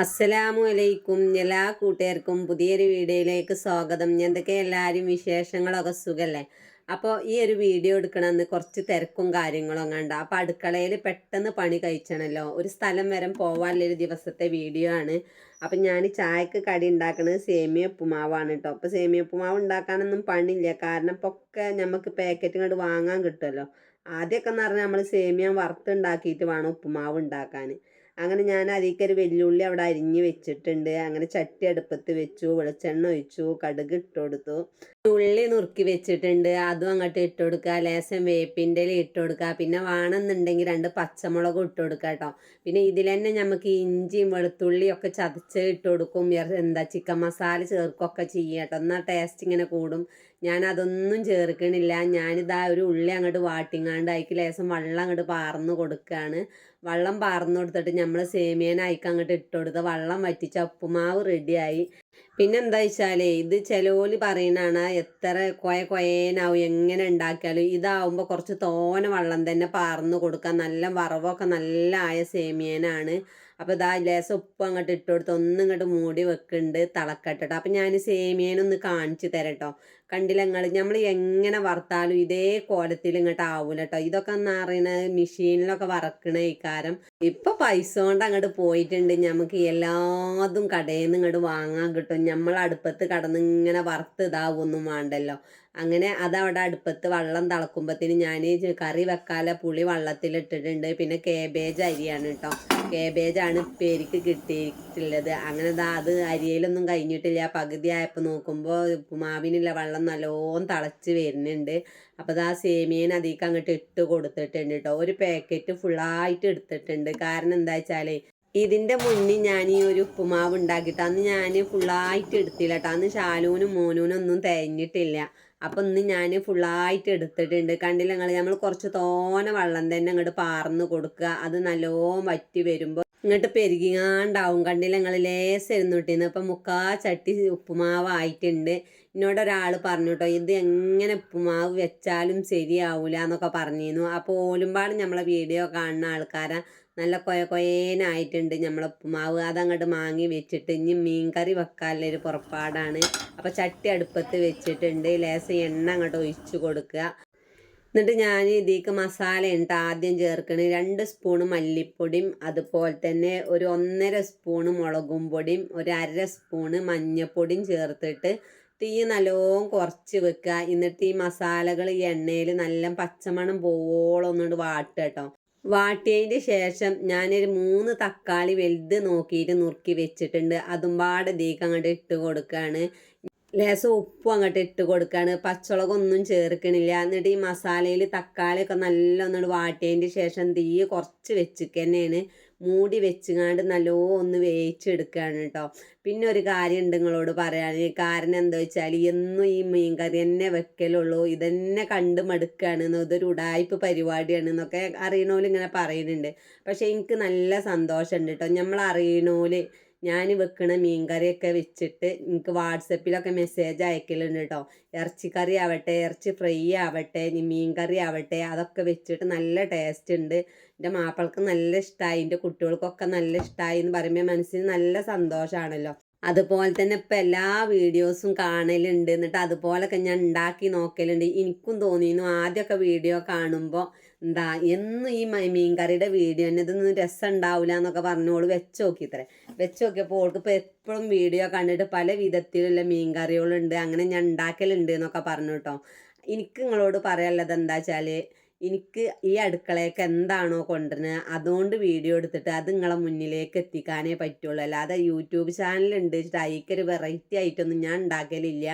അസ്സലാമു അലൈക്കും എല്ലാ കൂട്ടുകാർക്കും പുതിയൊരു വീഡിയോയിലേക്ക് സ്വാഗതം. എന്തൊക്കെ എല്ലാവരും വിശേഷങ്ങളൊക്കെ സുഖല്ലേ? അപ്പോൾ ഈ ഒരു വീഡിയോ എടുക്കണമെന്ന് കുറച്ച് തിരക്കും കാര്യങ്ങളും കണ്ട അപ്പോൾ അടുക്കളയിൽ പെട്ടെന്ന് പണി കഴിച്ചണല്ലോ. ഒരു സ്ഥലം വരെ പോകാനുള്ളൊരു ദിവസത്തെ വീഡിയോ ആണ്. അപ്പം ഞാൻ ചായക്ക് കടി ഉണ്ടാക്കുന്നത് സേമിയ ഉപ്പുമാവാണ് കേട്ടോ അപ്പോൾ സേമിയ ഉപ്പുമാവ് ഉണ്ടാക്കാനൊന്നും പണിയില്ല കാരണം ഇപ്പോൾ ഒക്കെ നമുക്ക് പാക്കറ്റ് ഇങ്ങോട്ട് വാങ്ങാൻ കിട്ടുമല്ലോ ആദ്യമൊക്കെ എന്ന് പറഞ്ഞാൽ നമ്മൾ സേമിയ വറുത്തുണ്ടാക്കിയിട്ട് വേണം ഉപ്പുമാവ് ഉണ്ടാക്കാൻ. അങ്ങനെ ഞാൻ അതിലേക്ക് ഒരു വെല്ലുള്ളി അവിടെ അരിഞ്ഞ് വെച്ചിട്ടുണ്ട്. അങ്ങനെ ചട്ടി അടുപ്പത്ത് വെച്ചു വെളിച്ചെണ്ണ ഒഴിച്ചു കടുക് ഇട്ട് കൊടുത്തു. ഉള്ളി നുറുക്കി വെച്ചിട്ടുണ്ട്. അതും അങ്ങോട്ട് ഇട്ട് കൊടുക്കുക. ലേശം വേപ്പിന്റെ ഇട്ട് കൊടുക്കുക. പിന്നെ വേണമെന്നുണ്ടെങ്കിൽ രണ്ട് പച്ചമുളകും ഇട്ട് കൊടുക്കുക കേട്ടോ. പിന്നെ ഇതിൽ തന്നെ നമുക്ക് ഇഞ്ചിയും വെളുത്തുള്ളിയും ഒക്കെ ചതച്ച് ഇട്ട് കൊടുക്കും. എന്താ ചിക്കൻ മസാല ചേർക്കൊക്കെ ചെയ്യുക കേട്ടോ. എന്നാൽ ടേസ്റ്റ് ഇങ്ങനെ കൂടും. ഞാൻ അതൊന്നും ചേർക്കണില്ല. ഞാനിതാ ഒരു ഉള്ളി അങ്ങോട്ട് വാട്ടിങ്ങാണ്ട് അതിക്ക് ലേശം വെള്ളം അങ്ങോട്ട് പാർന്ന് കൊടുക്കുകയാണ്. വെള്ളം പാർന്നു കൊടുത്തിട്ട് നമ്മൾ സേമിയൻ അയക്കാൻ അങ്ങോട്ട് ഇട്ട് കൊടുത്ത് വെള്ളം വറ്റിച്ച ഉപ്പുമാവ് റെഡിയായി. പിന്നെ എന്താ വെച്ചാലേ ഇത് ചിലോൽ പറയുന്നതാണ് എത്ര കൊയ കൊയേനാവും എങ്ങനെ ഉണ്ടാക്കിയാലും ഇതാവുമ്പോൾ കുറച്ച് തോന വെള്ളം തന്നെ പാർന്ന് കൊടുക്കാം നല്ല വറവൊക്കെ നല്ല ആയ സേമിയനാണ്. അപ്പോൾ ഇതാ ലേസം ഉപ്പ് അങ്ങോട്ട് ഇട്ട് കൊടുത്ത് ഒന്നും ഇങ്ങോട്ട് മൂടി വെക്കുന്നുണ്ട് തിളക്കട്ടോ അപ്പം ഞാൻ സേമിയനൊന്ന് കാണിച്ചു തരാം കേട്ടോ കണ്ടില്ല നിങ്ങൾ നമ്മൾ എങ്ങനെ വറുത്താലും ഇതേ കോലത്തിൽ ഇങ്ങോട്ട് ആവൂല കേട്ടോ ഇതൊക്കെ എന്ന് പറയുന്നത് മെഷീനിലൊക്കെ വറക്കണ ഇക്കാരം ഇപ്പൊ പൈസ കൊണ്ട് അങ്ങോട്ട് പോയിട്ടുണ്ട്. നമുക്ക് എല്ലാതും കടയിൽ നിന്ന് ഇങ്ങോട്ട് വാങ്ങാൻ കിട്ടും. നമ്മൾ അടുപ്പത്ത് കടന്ന് ഇങ്ങനെ വറുത്ത് ഇതാവൊന്നും വേണ്ടല്ലോ. അങ്ങനെ അതവിടെ അടുപ്പത്ത് വെള്ളം തിളക്കുമ്പോഴത്തേന് ഞാൻ കറി വെക്കാല പുളി വെള്ളത്തിലിട്ടിട്ടുണ്ട്. പിന്നെ കേബേജ് അരിയാണ് കേട്ടോ കേബേജാണ് പേരിക്ക് കിട്ടിയിട്ടുള്ളത്. അങ്ങനെ അത് അരിയിലൊന്നും കഴിഞ്ഞിട്ടില്ല. പകുതി ആയപ്പോൾ നോക്കുമ്പോൾ ഉപ്പുമാവിനുള്ള വെള്ളം നല്ലോണം തിളച്ച് വരുന്നുണ്ട്. അപ്പോൾ ആ സേമിയൻ അതിലേക്ക് അങ്ങോട്ട് ഇട്ട് കൊടുത്തിട്ടുണ്ട് കേട്ടോ ഒരു പാക്കറ്റ് ഫുള്ളായിട്ട് എടുത്തിട്ടുണ്ട്. കാരണം എന്താ വെച്ചാൽ ഇതിന്റെ മുന്നിൽ ഞാൻ ഈ ഒരു ഉപ്പുമാവ് ഉണ്ടാക്കിയിട്ട് അന്ന് ഞാൻ ഫുള്ളായിട്ട് എടുത്തില്ല കേട്ടോ അന്ന് ശാലൂനും മോനൂനും ഒന്നും തേഞ്ഞിട്ടില്ല. അപ്പം ഇന്ന് ഞാൻ ഫുള്ളായിട്ട് എടുത്തിട്ടുണ്ട്. കണ്ടില്ല നിങ്ങൾ നമ്മൾ കുറച്ച് തോന വെള്ളം തന്നെ അങ്ങോട്ട് പാർന്ന് കൊടുക്കുക. അത് നല്ലോണം വറ്റി വരുമ്പോൾ ഇങ്ങോട്ട് പെരുകിങ്ങാണ്ടാവും കണ്ടില്ല നിങ്ങൾ ലേസായിരുന്നു ഇപ്പം മുക്കാ ചട്ടി ഉപ്പുമാവായിട്ടുണ്ട്. എന്നോട് ഒരാൾ പറഞ്ഞു കേട്ടോ ഇത് എങ്ങനെ ഉപ്പുമാവ് വെച്ചാലും ശരിയാവൂല എന്നൊക്കെ പറഞ്ഞിരുന്നു. അപ്പോൾ ഓലുമ്പാട് നമ്മളെ വീഡിയോ കാണുന്ന ആൾക്കാരെ നല്ല കൊയ കൊയേനായിട്ടുണ്ട് നമ്മളെ ഉപ്പുമാവ്. അതങ്ങോട്ട് മാങ്ങി വെച്ചിട്ട് ഇനി മീൻകറി വെക്കാനുള്ളൊരു പുറപ്പാടാണ്. അപ്പോൾ ചട്ടി അടുപ്പത്ത് വെച്ചിട്ടുണ്ട്. ലേശം എണ്ണ അങ്ങോട്ട് ഒഴിച്ചു കൊടുക്കുക. എന്നിട്ട് ഞാൻ ഇതിലേക്ക് മസാല ഉണ്ട് ആദ്യം ചേർക്കണ് രണ്ട് സ്പൂണ് മല്ലിപ്പൊടിയും അതുപോലെ തന്നെ ഒരു ഒന്നര സ്പൂണ് മുളകും പൊടിയും ഒരു അര സ്പൂണ് മഞ്ഞപ്പൊടിയും ചേർത്തിട്ട് തീ നല്ലോം കുറച്ച് വെക്കുക എന്നിട്ട് ഈ മസാലകൾ ഈ എണ്ണയിൽ നല്ല പച്ചമണം പോവോളം ഒന്നുകൊണ്ട് വാട്ടുക കേട്ടോ വാട്ടിയതിന് ശേഷം ഞാനൊരു മൂന്ന് തക്കാളി വലുത് നോക്കിയിട്ട് നുറുക്കി വെച്ചിട്ടുണ്ട്. അതും പാടെ അങ്ങോട്ട് ഇട്ട് കൊടുക്കുകയാണ് ലേശം ഉപ്പും അങ്ങോട്ട് ഇട്ട് കൊടുക്കുകയാണ് പച്ചമുളകൊന്നും ചേർക്കണില്ല. എന്നിട്ട് ഈ മസാലയിൽ തക്കാളിയൊക്കെ നല്ല ഒന്നുകൊണ്ട് വാട്ടിയതിന്റെ ശേഷം തീ കുറച്ച് വെച്ചിട്ട് തന്നെയാണ് മൂടി വെച്ചുങ്ങാണ്ട് നല്ലോ ഒന്ന് വേവിച്ചെടുക്കുകയാണ് കേട്ടോ പിന്നെ ഒരു കാര്യം ഉണ്ട് നിങ്ങളോട് പറയാൻ കാരണം എന്താ വെച്ചാൽ എന്നും ഈ മീൻ കറി തന്നെ വെക്കലുള്ളൂ. ഇതന്നെ കണ്ട് മടുക്കുകയാണ് ഇതൊരു ഉടായ്പ പരിപാടിയാണ് എന്നൊക്കെ അറിയണോൽ ഇങ്ങനെ പറയുന്നുണ്ട് പക്ഷേ എനിക്ക് നല്ല സന്തോഷമുണ്ട് കേട്ടോ നമ്മൾ അറിയണോൽ ഞാൻ വെക്കണ മീൻകറിയൊക്കെ വെച്ചിട്ട് എനിക്ക് വാട്സപ്പിലൊക്കെ മെസ്സേജ് അയക്കലുണ്ട് കേട്ടോ ഇറച്ചിക്കറി ആവട്ടെ ഇറച്ചി ഫ്രൈ ആവട്ടെ മീൻകറി മീൻ കറി ആവട്ടെ അതൊക്കെ വെച്ചിട്ട് നല്ല ടേസ്റ്റ് ഉണ്ട് എന്റെ മാപ്പിളക്ക് നല്ല ഇഷ്ടമായി എന്റെ കുട്ടികൾക്കൊക്കെ നല്ല ഇഷ്ടമായി എന്ന് പറയുമ്പോൾ മനസ്സിന് നല്ല സന്തോഷമാണല്ലോ അതുപോലെ തന്നെ ഇപ്പം എല്ലാ വീഡിയോസും കാണലുണ്ട്. എന്നിട്ട് അതുപോലൊക്കെ ഞാൻ ഉണ്ടാക്കി നോക്കലുണ്ട്. എനിക്കും തോന്നിയിരുന്നു ആദ്യമൊക്കെ വീഡിയോ കാണുമ്പോൾ എന്താ എന്നും ഈ മ- മീൻകറിയുടെ വീഡിയോ തന്നെ ഇതൊന്നും രസം ഉണ്ടാവില്ല എന്നൊക്കെ പറഞ്ഞോൾ വെച്ച് നോക്കി ഇത്രേ വെച്ച് നോക്കിയപ്പോൾ ഓൾക്ക് ഇപ്പോൾ എപ്പോഴും വീഡിയോ കണ്ടിട്ട് പല വിധത്തിലുള്ള മീൻകറികളുണ്ട് അങ്ങനെ ഞാൻ ഉണ്ടാക്കലുണ്ട് എന്നൊക്കെ പറഞ്ഞു കേട്ടോ. എനിക്ക് നിങ്ങളോട് പറയാനുള്ളത് എന്താ വെച്ചാൽ എനിക്ക് ഈ അടുക്കളയൊക്കെ എന്താണോ കൊണ്ടുവരുന്നത് അതുകൊണ്ട് വീഡിയോ എടുത്തിട്ട് അത് നിങ്ങളെ മുന്നിലേക്ക് എത്തിക്കാനേ പറ്റുള്ളൂ. അല്ലാതെ യൂട്യൂബ് ചാനലുണ്ട് അതിക്കൊരു വെറൈറ്റി ആയിട്ടൊന്നും ഞാൻ ഉണ്ടാക്കലില്ല.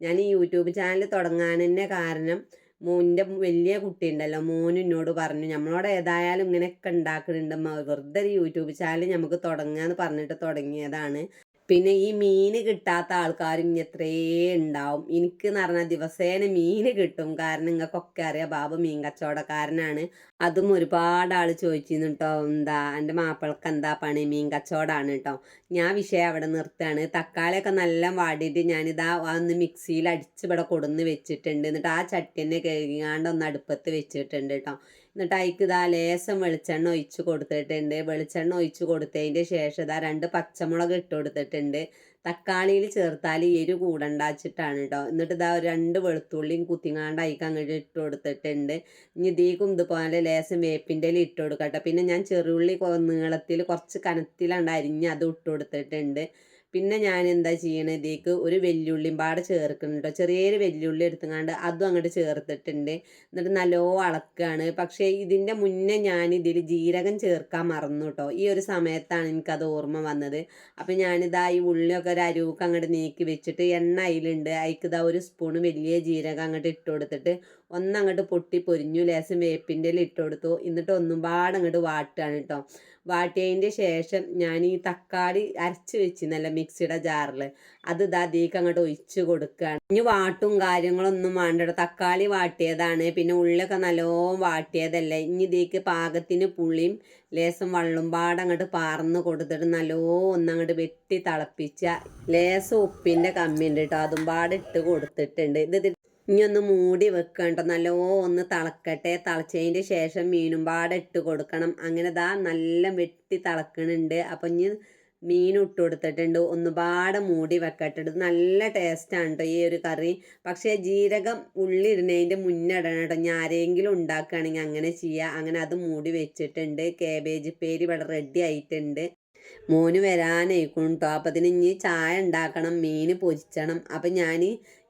ഞാൻ ഈ യൂട്യൂബ് ചാനൽ തുടങ്ങാൻ തന്നെ കാരണം മോന്റെ വലിയ കുട്ടിയുണ്ടല്ലോ. മോൻ എന്നോട് പറഞ്ഞു നമ്മളോട് ഏതായാലും ഇങ്ങനെയൊക്കെ ഉണ്ടാക്കുന്നുണ്ട് വെറുതെ ഒരു യൂട്യൂബ് ചാനൽ നമുക്ക് തുടങ്ങാമെന്ന് പറഞ്ഞിട്ട് തുടങ്ങിയതാണ്. പിന്നെ ഈ മീൻ കിട്ടാത്ത ആൾക്കാരും ഇനി എത്രേ ഉണ്ടാവും എനിക്ക് എന്ന് പറഞ്ഞാൽ ദിവസേന മീൻ കിട്ടും. കാരണം നിങ്ങൾക്കൊക്കെ അറിയാം ബാബു മീൻ കച്ചവടക്കാരനാണ് അതും ഒരുപാട് ആൾ ചോദിച്ചിരുന്നു കേട്ടോ എന്താ എന്റെ മാപ്പിളക്ക് എന്താ പണി? മീൻ കച്ചവടമാണ് കേട്ടോ ഞാൻ വിഷയം അവിടെ നിർത്തുകയാണ്. തക്കാളിയൊക്കെ നല്ല വാടിയിട്ട് ഞാനിതാ ഒന്ന് മിക്സിയിൽ അടിച്ച് ഇവിടെ കൊടുന്ന് വെച്ചിട്ടുണ്ട്. എന്നിട്ട് ആ ചട്ടിനെ കഴുകിയാണ്ട് ഒന്ന് അടുപ്പത്ത് വെച്ചിട്ടുണ്ട് കേട്ടോ എന്നിട്ട് അതിക്ക് ഇതാ ലേശം വെളിച്ചെണ്ണ ഒഴിച്ച് കൊടുത്തിട്ടുണ്ട്. വെളിച്ചെണ്ണ ഒഴിച്ച് കൊടുത്തതിന്റെ ശേഷം ഇതാ രണ്ട് പച്ചമുളക് ഇട്ട് കൊടുത്തിട്ടുണ്ട്. തക്കാളിയിൽ ചേർത്താൽ എരു കൂടണ്ടാച്ചിട്ടാണ് കേട്ടോ എന്നിട്ട് ഇതാ രണ്ട് വെളുത്തുള്ളിയും കുത്തിങ്ങാണ്ട് അതിക്ക് അങ്ങോട്ട് ഇട്ട് കൊടുത്തിട്ടുണ്ട്. ഇനി ഇതീക്കും ഇതുപോലെ ലേശം വേപ്പിന്റെ ഇല ഇട്ട് കൊടുക്കട്ടെ. പിന്നെ ഞാൻ ചെറുള്ളി നീളത്തിൽ കുറച്ച് കനത്തിലാണ്ട് അരിഞ്ഞ് അത് ഇട്ട് കൊടുത്തിട്ടുണ്ട്. പിന്നെ ഞാൻ എന്താ ചെയ്യണത് ഇതിലേക്ക് ഒരു വെല്ലുള്ളിയും പാടെ ചേർക്കുന്നുണ്ട് ചെറിയൊരു വെല്ലുള്ളി എടുത്തുകൊണ്ട് അതും അങ്ങോട്ട് ചേർത്തിട്ടുണ്ട്. എന്നിട്ട് നല്ലോ അളക്കാണ്. പക്ഷേ ഇതിന്റെ മുന്നേ ഞാൻ ഇതിൽ ജീരകം ചേർക്കാൻ മറന്നു കേട്ടോ ഈ ഒരു സമയത്താണ് എനിക്കത് ഓർമ്മ വന്നത്. അപ്പം ഞാനിതാ ഈ ഉള്ളിയൊക്കെ ഒരു അരുവൊക്കെ അങ്ങോട്ട് നീക്കി വെച്ചിട്ട് എണ്ണ അതിലുണ്ട് അതിക്ക് ഇതാ ഒരു സ്പൂണ് വലിയ ജീരകം അങ്ങോട്ട് ഇട്ട് കൊടുത്തിട്ട് ഒന്നങ്ങോട്ട് പൊട്ടി പൊരിഞ്ഞു ലേശം വേപ്പിന്റെ ഇട്ട് കൊടുത്തു. എന്നിട്ട് ഒന്നും പാടെ അങ്ങോട്ട് വാട്ടുകയാണ് കേട്ടോ വാട്ടിയതിന്റെ ശേഷം ഞാൻ ഈ തക്കാളി അരച്ച് വെച്ചിരുന്നല്ല മിക്സിയുടെ ജാറിൽ അത് ഇതാ അതേക്ക് അങ്ങോട്ട് ഒഴിച്ച് കൊടുക്കുകയാണ് ഇനി വാട്ടും കാര്യങ്ങളൊന്നും വേണ്ട തക്കാളി വാട്ടിയതാണ്. പിന്നെ ഉള്ളിലൊക്കെ നല്ലോണം വാട്ടിയതല്ലേ. ഇനി ഇതേക്ക് പാകത്തിന് പുളിയും ലേസം വള്ളും പാടെ അങ്ങോട്ട് പാർന്ന് കൊടുത്തിട്ട് നല്ലോ ഒന്നങ്ങോട്ട് വെട്ടി തിളപ്പിച്ച ലേസം ഉപ്പിന്റെ കമ്മിയുണ്ട് കേട്ടോ. അതും പാടിട്ട് കൊടുത്തിട്ടുണ്ട്. ഇത് ഇനി ഒന്ന് മൂടി വെക്കണ്ട. നല്ലോ ഒന്ന് തിളക്കട്ടെ. തിളച്ചതിന്റെ ശേഷം മീനും പാടെ ഇട്ട് കൊടുക്കണം. അങ്ങനെ ദാ നല്ല വെട്ടി തിളക്കണുണ്ട്. അപ്പം ഇനി മീൻ ഇട്ട് കൊടുത്തിട്ടുണ്ട്. ഒന്നുപാടെ മൂടി വെക്കട്ടെ. നല്ല ടേസ്റ്റാണ് കേട്ടോ ഈ ഒരു കറി. പക്ഷേ ജീരകം ഉള്ളി ഇടുന്നതിന്റെ മുന്നേ ഇടണം കേട്ടോ ഞാൻ ആരെങ്കിലും ഉണ്ടാക്കുകയാണെങ്കിൽ അങ്ങനെ ചെയ്യുക അങ്ങനെ അത് മൂടി വെച്ചിട്ടുണ്ട്. കേബേജ് പേര് ഇവിടെ റെഡി ആയിട്ടുണ്ട്. മോന് വരാനായിക്കും കേട്ടോ അപ്പം അതിന് ഇനി ചായ ഉണ്ടാക്കണം. മീൻ പൊരിച്ചണം. അപ്പം ഞാൻ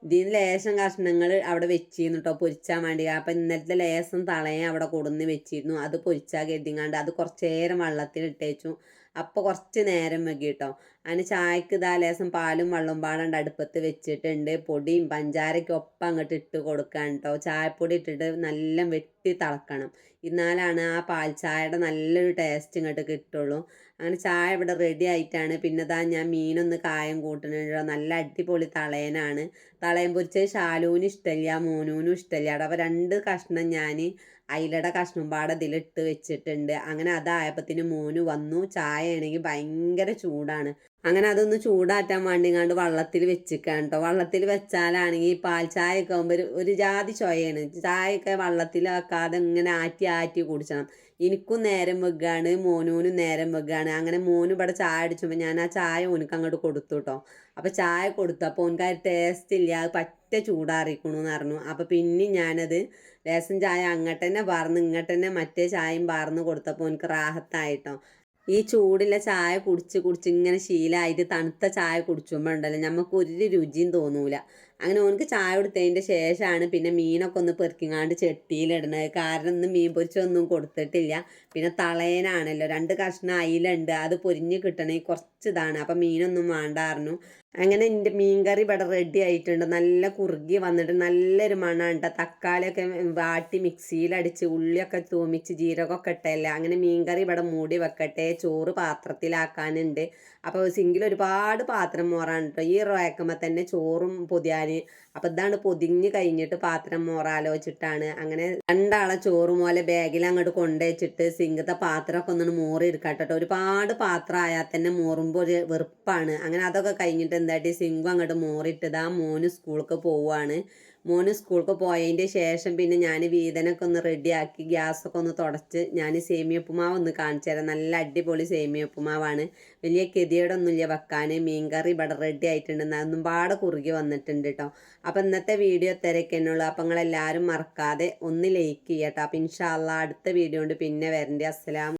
ഇതിന് ലേശം കഷ്ണങ്ങൾ അവിടെ വെച്ചിരുന്നു കേട്ടോ പൊരിച്ചാൻ വേണ്ടി. അപ്പം ഇന്നലത്തെ ലേശം തളയെ അവിടെ കൊടുന്ന് വെച്ചിരുന്നു. അത് പൊരിച്ചാൽ കരുതിങ്ങാണ്ട് അത് കുറച്ച് നേരം വെള്ളത്തിൽ ഇട്ടേച്ചു. അപ്പോൾ കുറച്ച് നേരം വെക്കി കേട്ടോ അതിന് ചായക്ക് ഇതാ ലേശം പാലും വെള്ളവും പാടണ്ട് അടുപ്പത്ത് വെച്ചിട്ടുണ്ട്. പൊടിയും പഞ്ചാരയ്ക്കും ഒപ്പം അങ്ങോട്ട് ഇട്ട് കൊടുക്കാൻ കേട്ടോ ചായപ്പൊടി ഇട്ടിട്ട് നല്ല വെട്ടി തിളക്കണം. എന്നാലാണ് ആ പാൽ ചായയുടെ നല്ലൊരു ടേസ്റ്റ് ഇങ്ങോട്ട് കിട്ടുള്ളൂ. അങ്ങനെ ചായ ഇവിടെ റെഡി ആയിട്ടാണ്. പിന്നെ ഇതാ ഞാൻ മീനൊന്ന് കായം കൂട്ടുന്നുണ്ട് നല്ല അടിപൊളി തളയനാണ്. തളയൻ പൊരിച്ചത് ശാലുവിന് ഇഷ്ടമില്ല മോനൂനും ഇഷ്ടമില്ല അപ്പോൾ രണ്ട് കഷ്ണം ഞാൻ അയിലയുടെ കഷ്ണം പാടെ ഇതിലിട്ട് വെച്ചിട്ടുണ്ട്. അങ്ങനെ അതായപ്പത്തിന് മോന് വന്നു. ചായ ആണെങ്കിൽ ഭയങ്കര ചൂടാണ്. അങ്ങനെ അതൊന്ന് ചൂടാറ്റാൻ വേണ്ടിങ്ങാണ്ട് വള്ളത്തിൽ വെച്ചിക്കാൻ കേട്ടോ വള്ളത്തിൽ വെച്ചാലാണെങ്കിൽ പാൽ ചായ ഒക്കെ ആകുമ്പോൾ ഒരു ഒരു ജാതി ചൊയയാണ് ചായയൊക്കെ വള്ളത്തിൽ വെക്കാതെ ഇങ്ങനെ ആറ്റി ആറ്റി കുടിച്ചണം. എനിക്കും നേരം വെക്കുകയാണ് മോനൂനും നേരം വെക്കുകയാണ് അങ്ങനെ മോനും ഇവിടെ ചായ അടിച്ചപ്പോൾ ഞാൻ ആ ചായ ഓനക്ക് അങ്ങോട്ട് കൊടുത്തു കേട്ടോ അപ്പോൾ ചായ കൊടുത്തു അപ്പോൾ ഓനക്ക് അത് ടേസ്റ്റ് ഇല്ല. അത് പറ്റ ചൂടാറിക്കണു എന്ന് പറഞ്ഞു. അപ്പോൾ പിന്നെ ഞാനത് ലേസം ചായ അങ്ങോട്ട് തന്നെ പറന്ന് ഇങ്ങോട്ട് തന്നെ മറ്റേ ചായയും പറന്ന് കൊടുത്തപ്പോൾ ഓനക്ക് റാഹത്തായിട്ടോ. ഈ ചൂടിലെ ചായ കുടിച്ച് കുടിച്ച് ഇങ്ങനെ ശീലമായിട്ട് തണുത്ത ചായ കുടിച്ചുമ്പോൾ ഉണ്ടല്ലോ നമുക്ക് ഒരു രുചിയും തോന്നൂല. അങ്ങനെ ഓനക്ക് ചായ കൊടുത്തതിന്റെ ശേഷമാണ് പിന്നെ മീനൊക്കെ ഒന്ന് പെറുക്കിങ്ങാണ്ട് ചെട്ടിയിലിടണത് കാരണം ഇന്ന് മീൻ പൊരിച്ചൊന്നും കൊടുത്തിട്ടില്ല. പിന്നെ തളയനാണല്ലോ രണ്ട് കഷ്ണം അയിലുണ്ട്. അത് പൊരിഞ്ഞ് കിട്ടണമെങ്കിൽ കുറച്ച് ഇതാണ്. അപ്പം മീനൊന്നും വേണ്ടായിരുന്നു അങ്ങനെ എന്റെ മീൻകറി ഇവിടെ റെഡി ആയിട്ടുണ്ട്. നല്ല കുറുകി വന്നിട്ട് നല്ലൊരു മണമാണ് കേട്ടോ തക്കാളിയൊക്കെ വാട്ടി മിക്സിയിലടിച്ച് ഉള്ളിയൊക്കെ തൂമിച്ച് ജീരകമൊക്കെ ഇട്ടല്ലേ? അങ്ങനെ മീൻകറി ഇവിടെ മൂടി വെക്കട്ടെ. ചോറ് പാത്രത്തിലാക്കാനുണ്ട്. അപ്പോൾ സിങ്കിൽ ഒരുപാട് പാത്രം മോറാണ് കേട്ടോ ഈ റോയക്കുമ്പോൾ തന്നെ ചോറും പൊതിയാൻ അപ്പോൾ ഇതാണ് പൊതിഞ്ഞ് കഴിഞ്ഞിട്ട് പാത്രം മോറാലോചിച്ചിട്ടാണ് അങ്ങനെ രണ്ടാളെ ചോറ് പോലെ ബാഗിൽ അങ്ങോട്ട് കൊണ്ടുവച്ചിട്ട് സിങ്കത്തെ പാത്രമൊക്കെ ഒന്നും മോറി എടുക്കാട്ടോ ഒരുപാട് പാത്രം ആയാൽ തന്നെ മോറുമ്പോൾ ഒരു വെറുപ്പാണ്. അങ്ങനെ അതൊക്കെ കഴിഞ്ഞിട്ട് എന്തായിട്ട് സിങ്കും അങ്ങോട്ട് മോറിയിട്ടത് ആ മോന് സ്കൂൾക്ക് പോവുകയാണ് മോന് സ്കൂൾക്ക് പോയതിന്റെ ശേഷം പിന്നെ ഞാൻ വീതനൊക്കെ ഒന്ന് റെഡിയാക്കി ഗ്യാസൊക്കെ ഒന്ന് തുടച്ച് ഞാൻ സേമിയ ഉപ്പുമാവ് ഒന്ന് കാണിച്ചു തരാം. നല്ല അടിപൊളി സേമിയ ഉപ്പുമാവാണ്. വലിയ ഗതിയോടൊന്നുമില്ല വെക്കാൻ മീൻകറി ഇവിടെ റെഡി ആയിട്ടുണ്ട്. അതൊന്നും പാടെ കുറുകി വന്നിട്ടുണ്ട് കേട്ടോ അപ്പം ഇന്നത്തെ വീഡിയോ തിരക്കെന്നുള്ളൂ അപ്പം നിങ്ങളെല്ലാവരും മറക്കാതെ ഒന്ന് ലൈക്ക് ചെയ്യട്ടോ. അപ്പം ഇൻഷാല്ല അടുത്ത വീഡിയോ കൊണ്ട് പിന്നെ വരണ്ടേ. അസ്സലാം